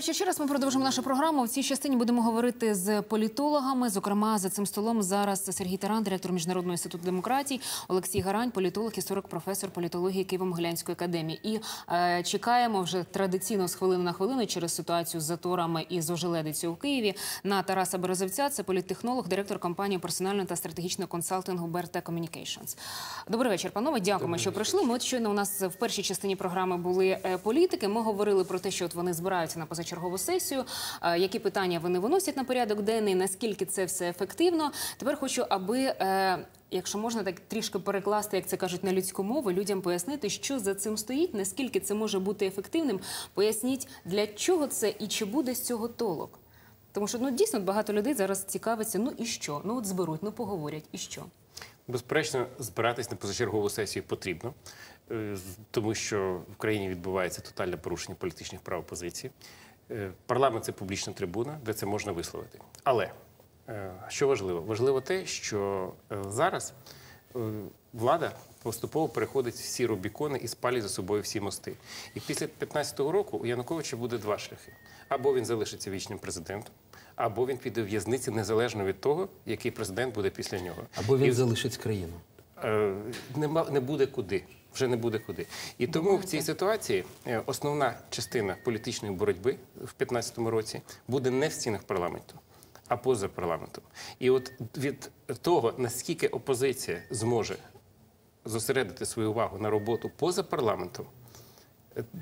вечір. Ще раз ми продовжимо нашу програму. В цій частині будемо говорити з політологами. Зокрема, за цим столом зараз Сергій Таран, директор міжнародного інституту демократії, Олексій Гарань, політолог, історик, професор політології Києво-Могилянської академії. І е, чекаємо вже традиційно з хвилини на хвилину через ситуацію з заторами і з ожеледицею у Києві на Тараса Березовця. Це політтехнолог, директор компанії персонального та стратегічного консалтингу Берте Communications. Добрий вечір, панове. Дякуємо, що прийшли. Ми от щойно у нас в першій частині програми були е, політики. Ми говорили про те, що от вони збираються на позачергову сесію. е, Які питання вони виносять на порядок денний, наскільки це все ефективно. Тепер хочу, аби. е, Якщо можна так трішки перекласти, як це кажуть, на людську мову, людям пояснити, що за цим стоїть, наскільки це може бути ефективним. Поясніть, для чого це і чи буде з цього толок. Тому що ну дійсно багато людей зараз цікавиться. Ну і що? Ну от зберуть, ну поговорять, і що? Безперечно, збиратись на позачергову сесію потрібно, е, тому що в країні відбувається тотальне порушення політичних прав опозиції. Е, Парламент це публічна трибуна, де це можна висловити. Але е, що важливо? Важливо те, що е, зараз влада поступово переходить всі рубікони і спалює за собою всі мости. І після 15-го року у Януковича буде два шляхи: або він залишиться вічним президентом, або він піде в в'язниці незалежно від того, який президент буде після нього. Або він І- залишить країну. Е, нема, не буде куди. Вже не буде куди. І тому в цій ситуації е, основна частина політичної боротьби в 2015 році буде не в стінах парламенту, а поза парламентом. І от від того, наскільки опозиція зможе зосередити свою увагу на роботу поза парламентом,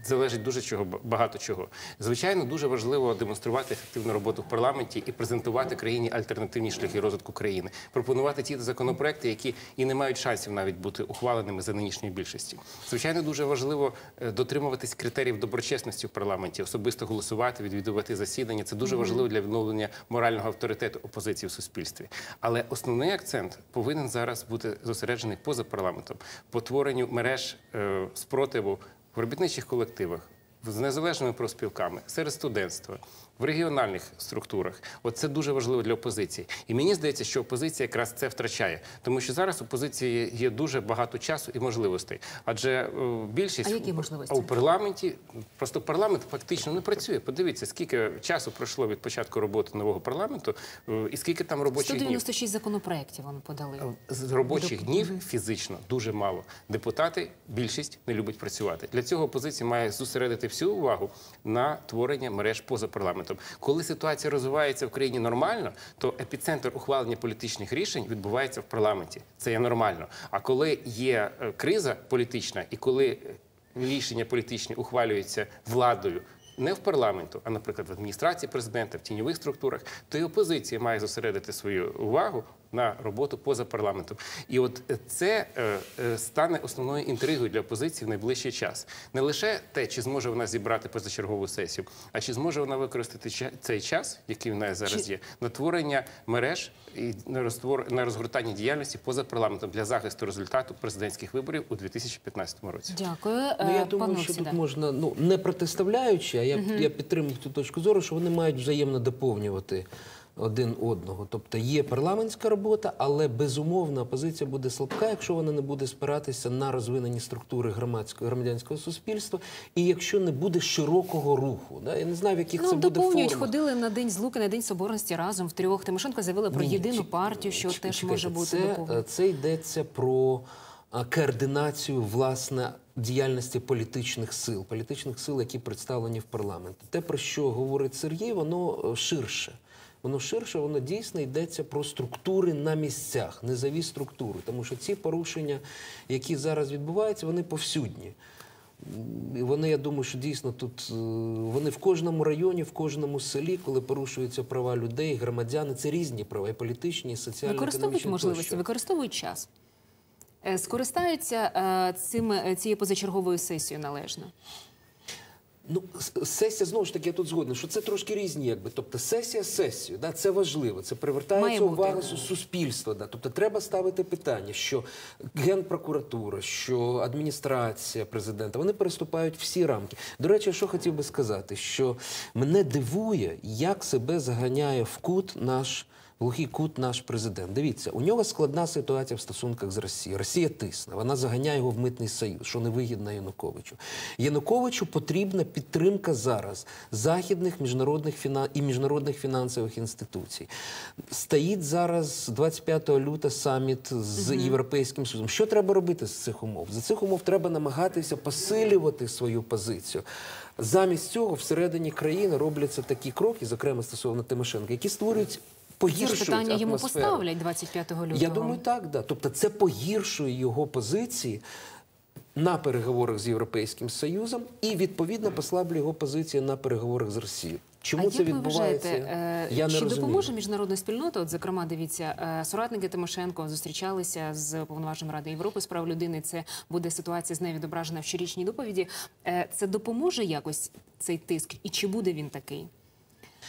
залежить дуже чого багато чого. Звичайно, дуже важливо демонструвати ефективну роботу в парламенті і презентувати країні альтернативні шляхи розвитку країни, пропонувати ті законопроекти, які і не мають шансів навіть бути ухваленими за нинішньої більшості. Звичайно, дуже важливо е, дотримуватись критеріїв доброчесності в парламенті, особисто голосувати, відвідувати засідання. Це дуже важливо для відновлення морального авторитету опозиції в суспільстві. Але основний акцент повинен зараз бути зосереджений поза парламентом, потворенню мереж е, спротиву в робітничих колективах, з незалежними профспілками, серед студентства, в регіональних структурах. От це дуже важливо для опозиції. І мені здається, що опозиція якраз це втрачає, тому що зараз опозиції є дуже багато часу і можливостей. Адже е, більшість А які можливості? А у парламенті просто парламент фактично не працює. Подивіться, скільки часу пройшло від початку роботи нового парламенту, е, і скільки там робочих днів. 196 законопроєктів вони подали. З робочих днів фізично дуже мало. Депутати більшість не любить працювати. Для цього опозиція має зосередити всю увагу на творення мереж поза парламентом. Коли ситуація розвивається в країні нормально, то епіцентр ухвалення політичних рішень відбувається в парламенті. Це є нормально. А коли є е, криза політична, і коли е, рішення політичні ухвалюються владою. Не в парламенту, а, наприклад, в адміністрації президента, в тіньових структурах, то і опозиція має зосередити свою увагу на роботу поза парламентом. І от е, це е, е, стане основною інтригою для опозиції в найближчий час. Не лише те, чи зможе вона зібрати позачергову сесію, а чи зможе вона використати ча- цей час, який в неї зараз є, на творення мереж і на на розгортання діяльності поза парламентом для захисту результату президентських виборів у 2015 році. Дякую. Ну, я думаю, що тут можна, ну не протиставляючи, а я, я підтримую цю точку зору, що вони мають взаємно доповнювати один одного. Тобто є парламентська робота, але безумовно опозиція буде слабка, якщо вона не буде спиратися на розвинені структури громадського громадянського суспільства, і якщо не буде широкого руху. Да? Я не знаю, в яких Ну, це буде доповнюють, формах. ходили на день злуки, на день соборності разом в трьох. Тимошенко заявила про Ні, єдину партію, що чи- теж може бути це, е, це йдеться про а, координацію власне діяльності політичних сил, політичних сил, які представлені в парламенті. Те, про що говорить Сергій, воно е, ширше. Воно ширше, воно дійсно йдеться про структури на місцях, низові структури, тому що ці порушення, які зараз відбуваються, вони повсюдні. І вони, я думаю, що дійсно тут е, вони в кожному районі, в кожному селі, коли порушуються права людей, громадян, і це різні права, і політичні, і соціальні, Використовують можливості, використовують час. Е, Скористаються е, цим, цією позачерговою сесією належно. Ну, сесія знову ж таки я тут згодна, що це трошки різні, якби. Тобто сесія сесію, да, це важливо. Це привертається увага су- суспільства. Да. Тобто треба ставити питання, що генпрокуратура, що адміністрація президента вони переступають всі рамки. До речі, що хотів би сказати, що мене дивує, як себе заганяє в кут наш глухий кут наш президент. Дивіться, у нього складна ситуація в стосунках з Росією. Росія тисне, вона заганяє його в митний союз, що невигідно Януковичу. Януковичу потрібна підтримка зараз західних міжнародних фінан... і міжнародних фінансових інституцій. Стоїть зараз 25 лютого саміт з Європейським Союзом. Що треба робити з цих умов? За цих умов треба намагатися посилювати свою позицію. Замість цього всередині країни робляться такі кроки, зокрема стосовно Тимошенка, які створюють Це погіршують ж питання йому поставлять 25 лютого. Я думаю, так, да. Тобто це погіршує його позиції на переговорах з Європейським Союзом і відповідно послаблює його позиції на переговорах з Росією. Чому а це як ви відбувається? вважаєте, е, я не чи розумію. допоможе міжнародна спільнота? От, зокрема, дивіться, е, соратники Тимошенко зустрічалися з повноваженим Ради Європи з прав людини. Це буде ситуація з нею відображена в щорічній доповіді. Е, Це допоможе якось цей тиск, і чи буде він такий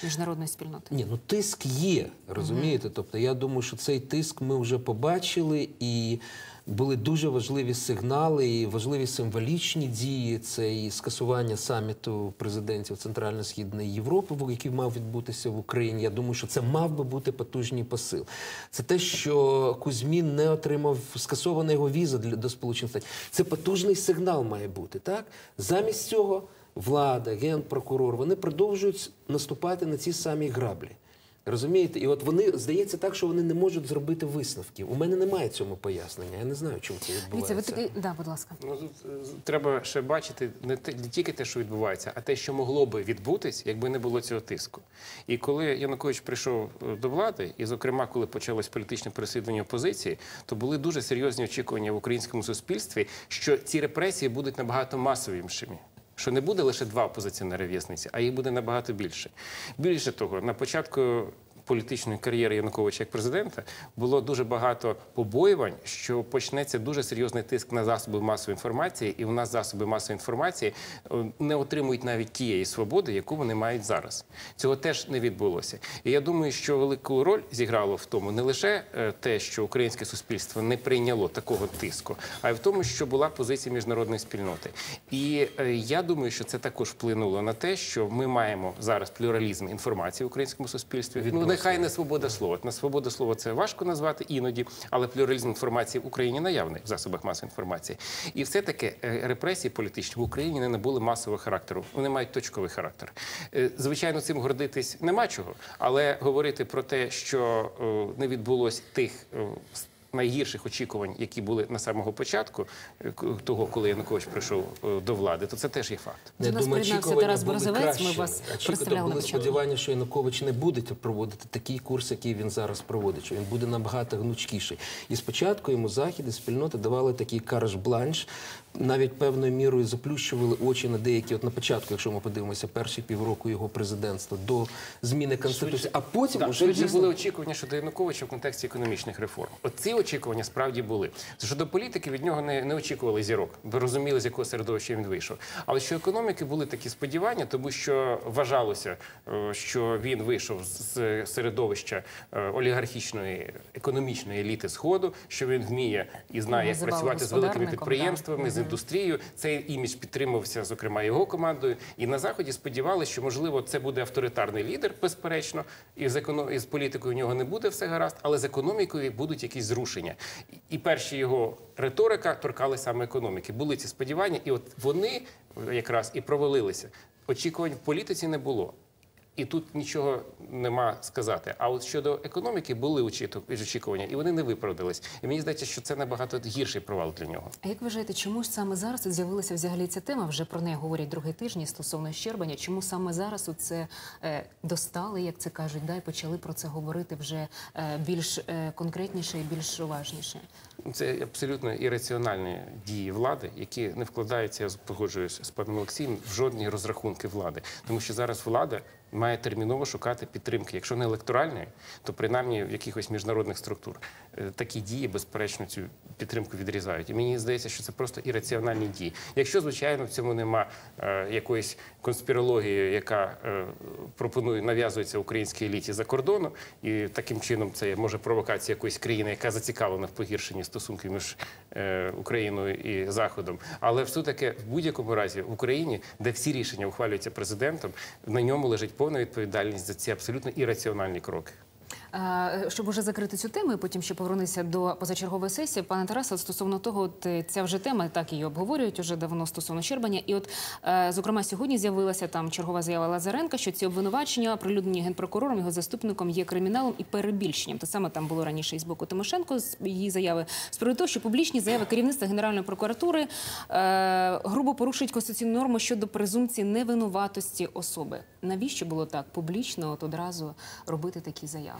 міжнародної спільноти? Ні, ну тиск є, розумієте? Тобто я думаю, що цей тиск ми вже побачили і. Були дуже важливі сигнали і важливі символічні дії. Це і скасування саміту президентів Центрально-Східної Європи, який мав відбутися в Україні. Я думаю, що це мав би бути потужний посил. Це те, що Кузьмін не отримав скасована його віза для до Сполучених Штатів. Це потужний сигнал має бути. Так замість цього влада, генпрокурор, вони продовжують наступати на ці самі граблі. Розумієте? І от вони здається так, що вони не можуть зробити висновків. У мене немає цьому пояснення. Я не знаю, чому це відбувається. ви такий, да, будь ласка. Ну треба ще бачити не, те- не тільки те, що відбувається, а те, що могло би відбутись, якби не було цього тиску. І коли Янукович прийшов е, до влади, і зокрема, коли почалось політичне переслідування опозиції, то були дуже серйозні очікування в українському суспільстві, що ці репресії будуть набагато масовішими. Що не буде лише два опозиціонери в'язниці, а їх буде набагато більше. Більше того, на початку політичної кар'єри Януковича як президента було дуже багато побоювань, що почнеться дуже серйозний тиск на засоби масової інформації, і у нас засоби масової інформації е, не отримують навіть тієї свободи, яку вони мають зараз. Цього теж не відбулося. І я думаю, що велику роль зіграло в тому не лише е, те, що українське суспільство не прийняло такого тиску, а й в тому, що була позиція міжнародної спільноти. І е, я думаю, що це також вплинуло на те, що ми маємо зараз плюралізм інформації в українському суспільстві. Ну нехай не свобода слова. На свобода слова це важко назвати іноді, але плюралізм інформації в Україні наявний в засобах масової інформації. І все таки репресії політичні в Україні не набули масового характеру. Вони мають точковий характер. Е, Звичайно, цим гордитись нема чого, але говорити про те, що е, не відбулось тих. Найгірших очікувань, які були на самого початку, е, того, коли Янукович прийшов е, до влади, то це теж є факт. До нас приєднався очікування Тарас були Борзовець, ми вас представляли були сподівання, що Янукович не буде проводити такий курс, який він зараз проводить, що він буде набагато гнучкіший. І спочатку йому захід і спільноти давали такий карш-бланш, навіть певною мірою заплющували очі на деякі. От на початку, якщо ми подивимося, перші півроку його президентства до зміни конституції, а потім Так, уже швидше дійсно були очікування щодо Януковича в контексті економічних реформ. От ці очікування справді були. Щодо політики від нього не, не очікували зірок, бо розуміли, з якого середовища він вийшов. Але що економіки були такі сподівання, тому що вважалося, е, що він вийшов з середовища е, олігархічної економічної еліти Сходу, що він вміє і знає, як працювати з великими підприємствами, індустрією. Цей імідж підтримувався, зокрема, його командою. І на заході сподівалися, що можливо це буде авторитарний лідер, безперечно, і з економ... з політикою у нього не буде все гаразд, але з економікою будуть якісь зрушення. І перші його риторика торкали саме економіки. Були ці сподівання, і от вони якраз і провалилися. Очікувань в політиці не було. І тут нічого нема сказати. А от щодо економіки були очікування, і вони не виправдались. І мені здається, що це набагато гірший провал для нього. А як вважаєте, чому ж саме зараз з'явилася взагалі ця тема? Вже про неї говорять другий тижні стосовно щербання. Чому саме зараз це е, достали, як це кажуть, да, і почали про це говорити вже е, більш е, конкретніше і більш уважніше? Це абсолютно ірраціональні дії влади, які не вкладаються, я погоджуюсь з паном Олексієм, в жодні розрахунки влади. Тому що зараз влада має терміново шукати підтримки, якщо не електоральної, то принаймні в якихось міжнародних структур. Е, Такі дії, безперечно, цю підтримку відрізають. І мені здається, що це просто ірраціональні дії. Якщо, звичайно, в цьому нема е, якоїсь конспірології, яка е, пропонує нав'язується українській еліті за кордону, і таким чином це може провокація якоїсь країни, яка зацікавлена в погіршенні стосунків між е, Україною і Заходом. Але все таки в будь-якому разі в Україні, де всі рішення ухвалюються президентом, на ньому лежить повна відповідальність за ці абсолютно ірраціональні кроки. Е, Щоб уже закрити цю тему, і потім ще повернутися до позачергової сесії, пане Тарасе, стосовно того, от е, ця вже тема, так її обговорюють уже давно стосовно Щербаня. І от, е, зокрема, сьогодні з'явилася там чергова заява Лазаренка, що ці обвинувачення, оприлюднені генпрокурором, його заступником, є криміналом і перебільшенням. Те саме там було раніше і з боку Тимошенко, з її заяви з приводу того, що публічні заяви керівництва Генеральної прокуратури е, грубо порушують конституційну норму щодо презумпції невинуватості особи. Навіщо було так публічно от одразу робити такі заяви?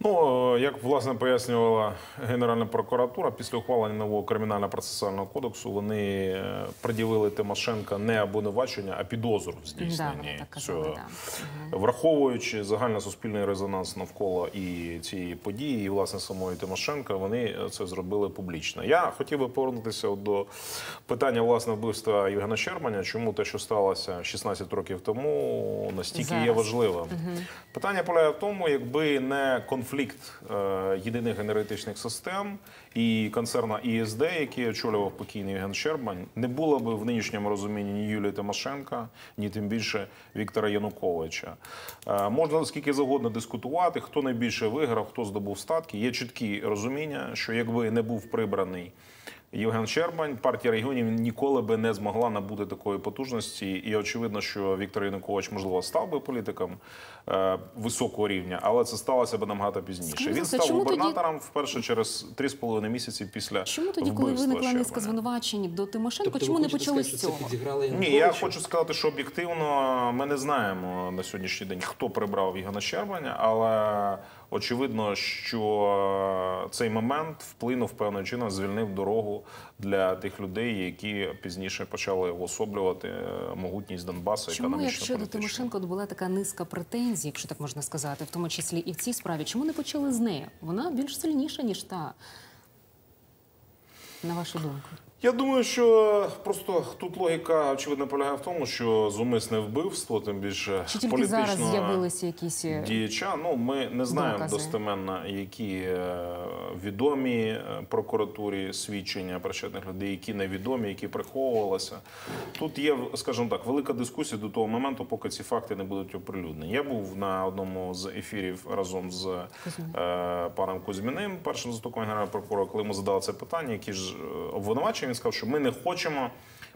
Ну, як власне пояснювала Генеральна прокуратура, після ухвалення нового кримінального процесуального кодексу вони е, пред'явили Тимошенка не обвинувачення, а підозру в здійсненні казали, цього. да. Враховуючи загальносуспільний резонанс навколо і цієї події, і власне самої Тимошенка, вони це зробили публічно. Я хотів би повернутися до питання власне вбивства Євгена Щербаня. Чому те, що сталося 16 років тому, настільки є Зараз. важливим? Питання полягає в тому, якби не конфлікт е, єдиних енергетичних систем і концерна ІСД, який очолював покійний Євген Щербань, не було б в нинішньому розумінні ні Юлії Тимошенка, ні тим більше Віктора Януковича. Е, можна скільки завгодно дискутувати, хто найбільше виграв, хто здобув статки. Є чіткі розуміння, що якби не був прибраний. Євген Щербань, партія регіонів ніколи би не змогла набути такої потужності, і очевидно, що Віктор Янукович можливо став би політиком е, високого рівня, але це сталося б набагато пізніше. Скажіть, Він став чому тоді- губернатором вперше через 3,5 місяці після Чому тоді, коли виникла низка звинувачень до Тимошенко, Тобто чому не почали сказати, з цього? Ні, я хочу сказати, що об'єктивно ми не знаємо на сьогоднішній день, хто прибрав Євгена Щербаня, але очевидно, що цей момент вплинув певним чином, звільнив дорогу для тих людей, які пізніше почали уособлювати е, могутність Донбасу. Чому, якщо до Тимошенко була така низка претензій, якщо так можна сказати, в тому числі і в цій справі, чому не почали з неї? Вона більш сильніша, ніж та, на вашу думку. Я думаю, що просто тут логіка очевидно полягає в тому, що зумисне вбивство, тим більше Чи тільки зараз політичного з'явилися якісь е, діяча. Ну ми не знаємо Докази. достеменно, які е, відомі е, прокуратурі свідчення причетних людей, які невідомі, які приховувалися. Тут є, скажімо так, велика дискусія до того моменту, поки ці факти не будуть оприлюднені. Я був на одному з ефірів разом з е, паном Кузьміним, першим заступником генерального прокурора, коли ми задали це питання, які ж обвинувачення, він сказав, що ми не хочемо.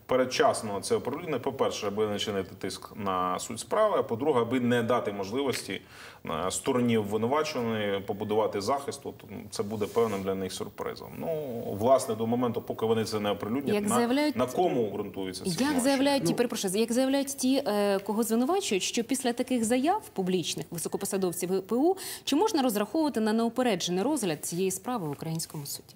Передчасно це оприлюднення, по-перше, аби не чинити тиск на суть справи, а по-друге, аби не дати можливості е, стороні обвинуваченої побудувати захист. От, це буде певним для них сюрпризом. Ну, власне, до моменту, поки вони це не оприлюднять, Як на, заявляють- на кому ґрунтуються ці Як заявляють ті, перепрошую, як заявляють ті, е, кого звинувачують, що після таких заяв публічних високопосадовців ГПУ, чи можна розраховувати на неупереджений розгляд цієї справи в українському суді?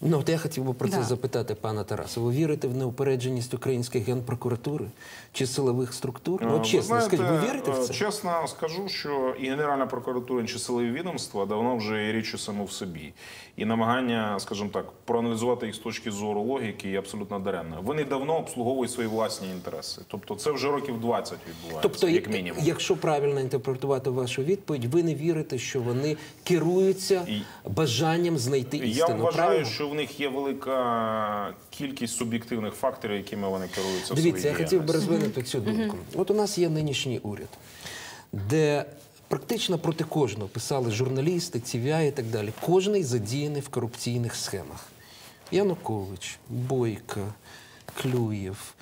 Ну, от я хотів би про це Да. запитати пана Тараса. Ви вірите в неупередженість української генпрокуратури чи силових структур? Ну, Е, чесно, ви скажіть, ви вірите в е, це? Чесно скажу, що і Генеральна прокуратура, і силові відомства давно вже є річчю само в собі. І намагання, скажімо так, проаналізувати їх з точки зору логіки є абсолютно даремне. Вони давно обслуговують свої власні інтереси. Тобто це вже років 20 відбувається, Тобто, як мінімум. якщо правильно інтерпретувати вашу відповідь, ви не вірите, що вони керуються І- бажанням знайти Я істину. вважаю, правильно? Що в них є велика кількість суб'єктивних факторів, якими вони керуються. в Дивіться, я хотів би розвинути цю думку. От у нас є нинішній уряд, де практично проти кожного писали журналісти, ців'я і так далі. Кожний задіяний в корупційних схемах. Янукович, Бойко, Клюєв,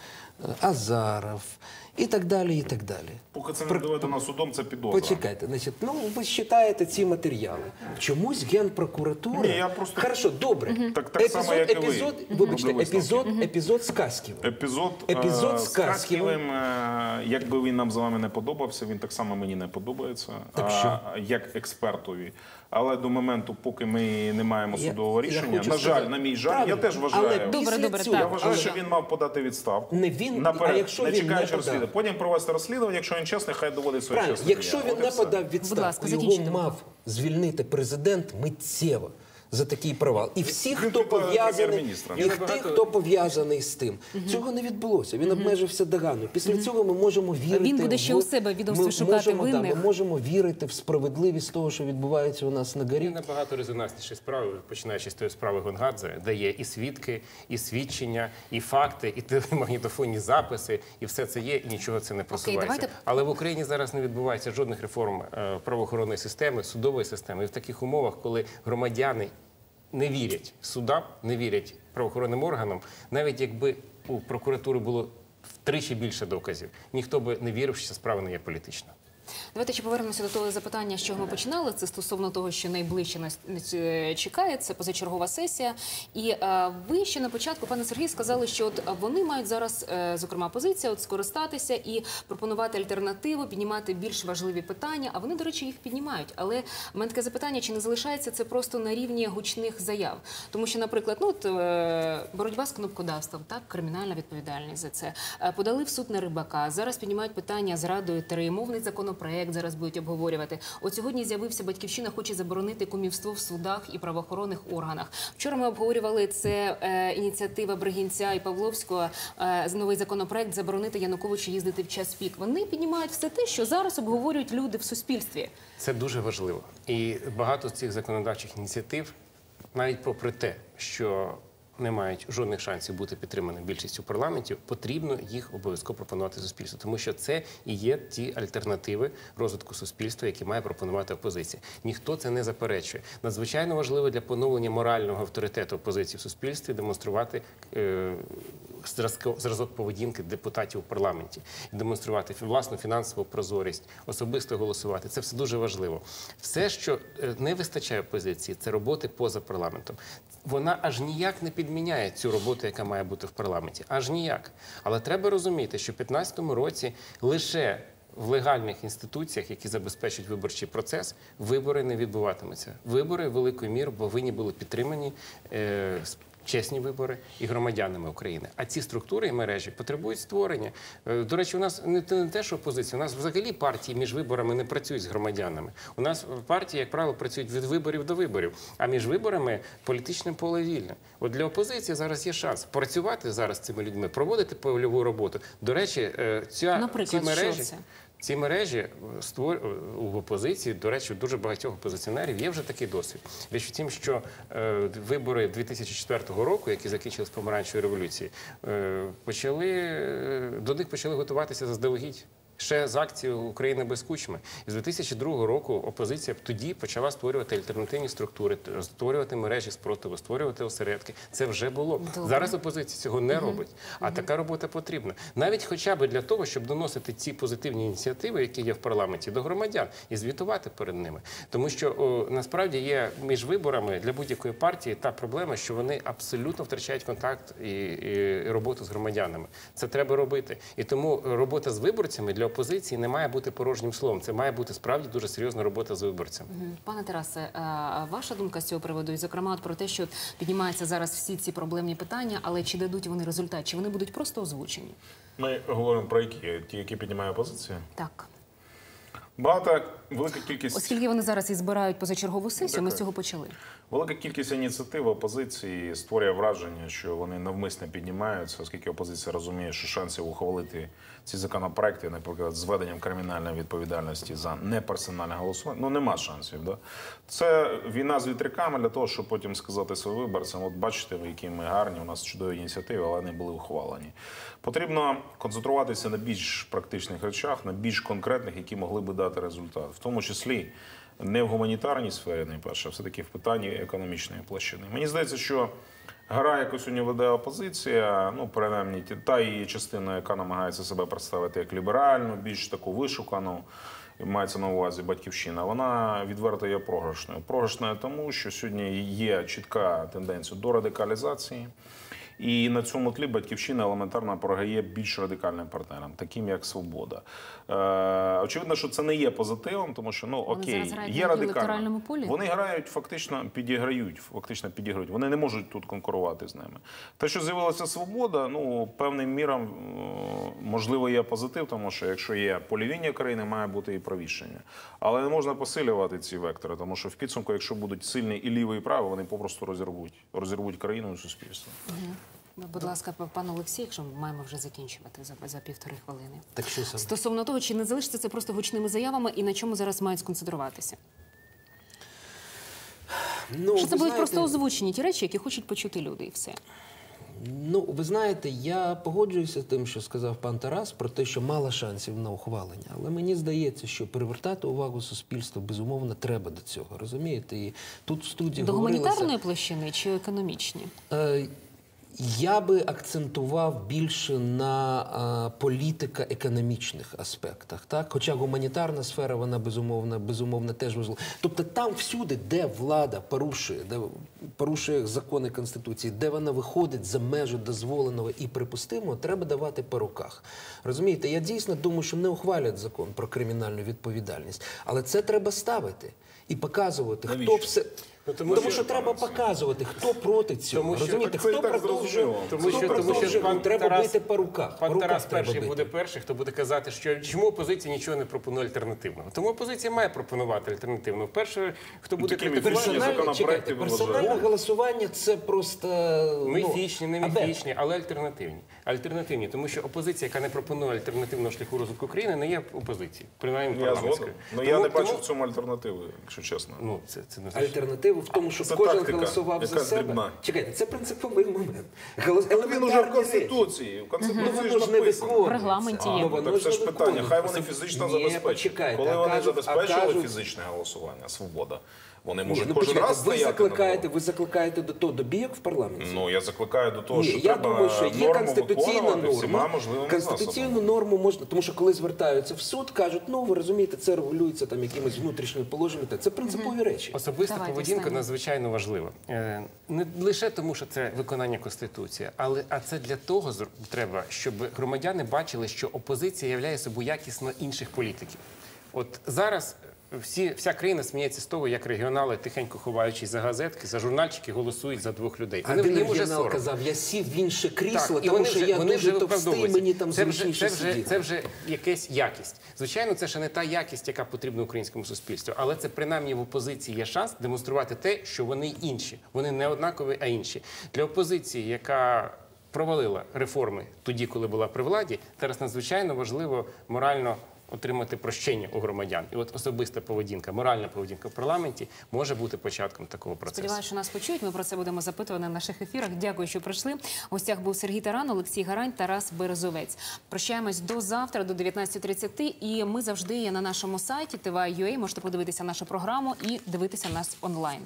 е, Азаров і так далі. і так далі. Поки це не доведено судом, це підозра. Почекайте, значить, ну ви читаєте ці матеріали. Чомусь генпрокуратура. Ні, я просто- Хорошо, добре. Так- так само, як і ви. епізод, вибачте, епізод, епізод з Касків. Епізод, Епізод е, з з Касківим. Касківим, е, якби він нам з вами не подобався, він так само мені не подобається, Так що? як експертові. Але до моменту, поки ми не маємо судового я рішення, хочу на жаль, сказати- на мій жаль, Правильно. я теж Але вважаю. Добре, добре, так. Я вважаю, Але- що він мав подати відставку. Не він, наперед, а якщо не він чекаючи не розслідування. Потім провести розслідування, якщо він чесний, хай доводить своє чесне якщо він не подав Будь відставку, ласка, його мав звільнити президент миттєво. За такий провал. І всі, хто підпадає пов'язаний, і тих, хто пов'язаний з тим. Цього не відбулося. Він обмежився доганою. Після цього ми можемо вірити. Він буде ще у себе в відомстві ми шукати можемо, винних. ми можемо вірити в справедливість того, що відбувається у нас на горі. набагато резонансніші справи, починаючи з тої справи Гонгадзе, де є і свідки, і свідчення, і факти, і телемагнітофонні записи, і все це є, і нічого це не просувається. давайте- Але в Україні зараз не відбувається жодних реформ е, правоохоронної системи, судової системи. І в таких умовах, коли громадяни не вірять судам, не вірять правоохоронним органам, навіть якби у прокуратури було втричі більше доказів, ніхто би не вірив, що ця справа не є політична. Давайте ще повернемося до того запитання, з чого ми починали. Це стосовно того, що найближче нас е, чекає. Це позачергова сесія. І е, ви ще на початку, пане Сергій, сказали, що от вони мають зараз, е, зокрема, позиція, от скористатися і пропонувати альтернативу, піднімати більш важливі питання. А вони, до речі, їх піднімають. Але в мене таке запитання: чи не залишається це просто на рівні гучних заяв? Тому що, наприклад, ну от е, боротьба з кнопкодавством, так кримінальна відповідальність за це. Е, Подали в суд на рибака. Зараз піднімають питання ТРИ. Мовний законопроект зараз будуть обговорювати. От сьогодні з'явився батьківщина, хоче заборонити кумівство в судах і правоохоронних органах. Вчора ми обговорювали це е, ініціатива Бригінця і Павловського. Е, новий законопроект заборонити Януковичу їздити в час пік. Вони піднімають все те, що зараз обговорюють люди в суспільстві. Це дуже важливо. І багато з цих законодавчих ініціатив, навіть попри те, що не мають жодних шансів бути підтриманим більшістю парламентів, потрібно їх обов'язково пропонувати суспільству, тому що це і є ті альтернативи розвитку суспільства, які має пропонувати опозиція. Ніхто це не заперечує. Надзвичайно важливо для поновлення морального авторитету опозиції в суспільстві демонструвати. Е- зразок поведінки депутатів у парламенті, демонструвати власну фінансову прозорість, особисто голосувати. Це все дуже важливо. Все, що е, не вистачає опозиції, це роботи поза парламентом. Вона аж ніяк не підміняє цю роботу, яка має бути в парламенті. Аж ніяк. Але треба розуміти, що в 2015 році лише в легальних інституціях, які забезпечують виборчий процес, вибори не відбуватимуться. Вибори великою мірою повинні були підтримані е, чесні вибори і громадянами України. А ці структури і мережі потребують створення. Е, До речі, у нас не те, що опозиція, у нас взагалі партії між виборами не працюють з громадянами. У нас партії, як правило, працюють від виборів до виборів, а між виборами політичне поле вільне. От для опозиції зараз є шанс працювати зараз з цими людьми, проводити польову роботу. До речі, е, ця Наприклад, ці мережі. що це? Ці мережі створ... в опозиції, до речі, у дуже багатьох опозиціонерів є вже такий досвід. Річ у тім, що е, вибори 2004 року, які закінчились помаранчевою революцією, е, почали е, до них почали готуватися заздалегідь. Ще з акції Україна без кучми. І з 2002 року опозиція тоді почала створювати альтернативні структури, створювати мережі спротиву, створювати осередки. Це вже було. Добре. Зараз опозиція цього не робить. А така робота потрібна. Навіть хоча б для того, щоб доносити ці позитивні ініціативи, які є в парламенті, до громадян і звітувати перед ними. Тому що о, насправді є між виборами для будь-якої партії та проблема, що вони абсолютно втрачають контакт і, і, і роботу з громадянами. Це треба робити. І тому робота з виборцями для опозиції не має бути порожнім словом. Це має бути справді дуже серйозна робота з виборцями. Пане Тарасе, е, ваша думка з цього приводу, і зокрема от про те, що піднімаються зараз всі ці проблемні питання, але чи дадуть вони результат, чи вони будуть просто озвучені? Ми говоримо про які? Ті, які піднімає опозиція? Так, Багато, велика кількість. оскільки вони зараз і збирають позачергову сесію, ми з цього почали. Велика кількість ініціатив опозиції створює враження, що вони навмисно піднімаються, оскільки опозиція розуміє, що шансів ухвалити ці законопроекти, наприклад, з введенням кримінальної відповідальності за неперсональне голосування, ну нема шансів. Да? Це війна з вітряками для того, щоб потім сказати своїм виборцям: от бачите, які ми гарні, у нас чудові ініціативи, але не були ухвалені. Потрібно концентруватися на більш практичних речах, на більш конкретних, які могли би дати результат, в тому числі не в гуманітарній сфері, найперше, а все-таки в питанні економічної площини. Мені здається, що гра, яку сьогодні веде опозиція, ну принаймні та її частина, яка намагається себе представити як ліберальну, більш таку вишукану. Мається на увазі батьківщина, вона відверто є програшною. Програшною тому, що сьогодні є чітка тенденція до радикалізації. І на цьому тлі батьківщина елементарно програє більш радикальним партнерам, таким як Свобода. Е, очевидно, що це не є позитивом, тому що ну окей, зараз є полі? Вони грають фактично підіграють, фактично підіграють. Вони не можуть тут конкурувати з ними. Те, що з'явилася свобода, ну певним мірам е, можливо є позитив, тому що якщо є полівіння країни, має бути і провіщення. Але не можна посилювати ці вектори, тому що в підсумку, якщо будуть сильні і лівий, і правий, вони попросту розірвуть, розірвуть країну і суспільство. Будь ласка, пан Олексій, якщо ми маємо вже закінчувати за, за півтори хвилини. Так що саме? Стосовно того, чи не залишиться це просто гучними заявами і на чому зараз мають сконцентруватися? Ну, Що це будуть знаєте, просто озвучені ті речі, які хочуть почути люди, і все. Ну, ви знаєте, я погоджуюся з тим, що сказав пан Тарас, про те, що мало шансів на ухвалення. Але мені здається, що привертати увагу суспільства безумовно треба до цього. Розумієте? І тут в студії До говорилося... гуманітарної площини чи економічні? Е, Я би акцентував більше на політико-економічних аспектах, так? Хоча гуманітарна сфера, вона безумовно, безумовно теж важлива. Тобто там всюди, де влада порушує, де порушує закони Конституції, де вона виходить за межі дозволеного і припустимого, треба давати по руках. Розумієте, я дійсно думаю, що не ухвалять закон про кримінальну відповідальність, але це треба ставити і показувати, хто все. Ну, тому тому, що- треба показувати, хто проти цього. Тому що- Розумієте, це і хто так продовжує, зрозуміло. Тому хто що, тому продовжує, що пан треба Тарас, бити по руках. Пан по руках Тарас треба перший бити. буде перший, хто буде казати, що чому опозиція нічого не пропонує альтернативного. Тому опозиція має пропонувати альтернативно. Перше, хто буде такими критикувати, Персональне, законопроекти чекайте, виложили. персональне голосування це просто ну, міфічні, не абе. міфічні, але альтернативні. Альтернативні, тому що опозиція, яка не пропонує альтернативного шляху розвитку країни, не є опозицією, принаймні Я парламентською. згоден. Ну я не Тому- бачу тому- в цьому альтернативи, якщо чесно. Ну це це не значить. Альтернативу в тому, що Це кожен тактика, голосував за себе. дрібна. Чекайте, це принциповий момент. Голос... Він уже в Конституції. В. Конституції Ну, ж воно ж не написано. виконується. В регламенті є. Ну, Так це ж питання. Хай вони фізично забезпечують. Коли вони забезпечили забезпечували фізичне голосування, свобода, вони Ні, можуть ну, кожен почекайте, раз ви стояти на закликаєте, ви закликаєте до того, до бійок в парламенті? Ну я закликаю до того, Ні, що я треба думаю, що є норму конституційна виконувати всіма норма. можливими Конституційну засобами. норму можна, тому що коли звертаються в суд, кажуть, ну ви розумієте, це регулюється там якимись внутрішніми положеннями. Це принципові речі. Особиста Давайте, поведінка Стані. надзвичайно важлива. Е, Не лише тому, що це виконання конституції, але а це для того зр- треба, щоб громадяни бачили, що опозиція являє собою якісно інших політиків. От зараз. Всі, вся країна сміється з того, як регіонали, тихенько ховаючись за газетки, за журнальчики, голосують за двох людей. А один їм регіонал казав, я сів в інше крісло, Так, тому вони що вже, я вони дуже товстий, мені там це вже, це вже, це вже якась якість. Звичайно, це ще не та якість, яка потрібна українському суспільству, але це принаймні в опозиції є шанс демонструвати те, що вони інші. Вони не однакові, а інші. Для опозиції, яка провалила реформи тоді, коли була при владі, зараз надзвичайно важливо морально. Отримати прощення у громадян, і от особиста поведінка, моральна поведінка в парламенті може бути початком такого процесу. Сподіваюся, що нас почують. Ми про це будемо запитувати на наших ефірах. Дякую, що прийшли. У гостях був Сергій Таран, Олексій Гарань, Тарас Березовець. Прощаємось до завтра, до 19.30. І ми завжди є на нашому сайті tva.ua. Можете подивитися нашу програму і дивитися нас онлайн.